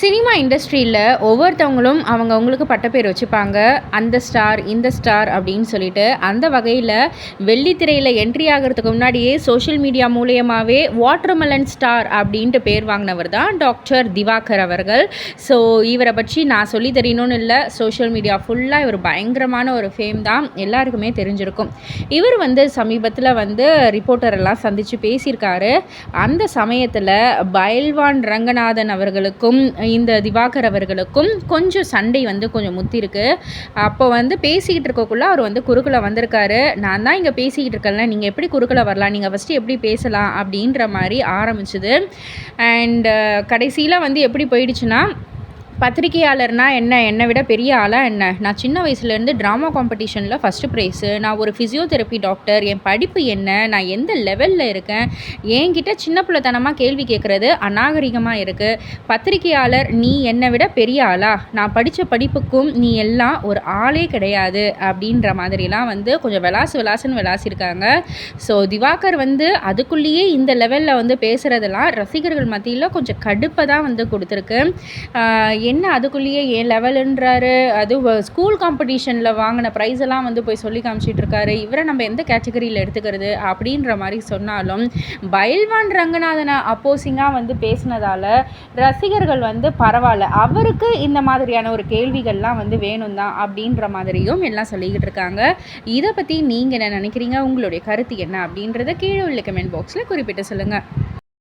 Cinema இண்டஸ்ட்ரியில் ஒவ்வொருத்தவங்களும் அவங்கவுங்களுக்கு பட்டப்பேர் வச்சுப்பாங்க. அந்த ஸ்டார் இந்த ஸ்டார் அப்படின்னு சொல்லிட்டு அந்த வகையில் வெள்ளித்திரையில் என்ட்ரி ஆகிறதுக்கு முன்னாடியே சோஷியல் மீடியா மூலியமாகவே வாட்டர்மெலன் ஸ்டார் அப்படின்ட்டு பேர் வாங்கினவர் தான் டாக்டர் திவாகர் அவர்கள். ஸோ இவரை பற்றி நான் சொல்லி தெரியணும்னு இல்லை. சோஷியல் மீடியா ஃபுல்லாக இவர் பயங்கரமான ஒரு ஃபேம் தான். எல்லாருக்குமே தெரிஞ்சிருக்கும். இவர் வந்து சமீபத்தில் வந்து ரிப்போர்ட்டர் எல்லாம் சந்தித்து பேசியிருக்காரு. அந்த சமயத்தில் பயில்வான் ரங்கநாதன் அவர்களுக்கும் இந்த திவாகர் அவர்களுக்கும் கொஞ்சம் சண்டை வந்து கொஞ்சம் முத்திருக்கு. அப்போ வந்து பேசிக்கிட்டு இருக்கக்குள்ள அவர் வந்து குறுக்கில் வந்திருக்காரு. நான் தான் இங்கே பேசிக்கிட்டு இருக்கேன்ல நீங்கள் எப்படி குறுக்கில் வரலாம்? நீங்கள் ஃபஸ்ட்டு எப்படி பேசலாம்? அப்படின்ற மாதிரி ஆரம்பிச்சுது. அண்ட் கடைசியில் வந்து எப்படி போயிடுச்சுன்னா பத்திரிகையாளர்னா என்ன? என்னை விட பெரிய ஆளாக என்ன? நான் சின்ன வயசுலேருந்து ட்ராமா காம்படிஷனில் ஃபஸ்ட்டு ப்ரைஸு நான் ஒரு ஃபிசியோதெரப்பி டாக்டர் என் படிப்பு என்ன? நான் எந்த லெவலில் இருக்கேன்? என்கிட்ட சின்ன பிள்ளைத்தனமாக கேள்வி கேட்குறது அநாகரிகமாக இருக்குது பத்திரிகையாளர் நீ என்னை விட பெரிய ஆளா? நான் படித்த படிப்புக்கும் நீ எல்லாம் ஒரு ஆளே கிடையாது அப்படின்ற மாதிரிலாம் வந்து கொஞ்சம் விளாசு விளாசுன்னு விளாசிருக்காங்க. ஸோ திவாகர் வந்து அதுக்குள்ளேயே இந்த லெவலில் வந்து பேசுகிறதெல்லாம் ரசிகர்கள் மத்தியில் கொஞ்சம் கடுப்பை தான் வந்து கொடுத்துருக்கு. என்ன அதுக்குள்ளேயே ஏன் லெவலுன்றாரு அது ஸ்கூல் காம்படிஷனில் வாங்கின ப்ரைஸ் எல்லாம் வந்து போய் சொல்லி காமிச்சிட்டு இருக்காரு இவரை நம்ம எந்த கேட்டகரியில் எடுத்துக்கிறது அப்படின்ற மாதிரி சொன்னாலும் பயில்வான் ரங்கநாதனை அப்போசிங்காக வந்து பேசினதால ரசிகர்கள் வந்து பரவாயில்ல. அவருக்கு இந்த மாதிரியான ஒரு கேள்விகள்லாம் வந்து வேணும் தான் அப்படின்ற மாதிரியும் எல்லாம் சொல்லிக்கிட்டு இருக்காங்க இதை பற்றி நீங்கள் என்ன நினைக்கிறீங்க? உங்களுடைய கருத்து என்ன அப்படின்றத கீழே உள்ள கமெண்ட் பாக்ஸில் குறிப்பிட்டு சொல்லுங்கள்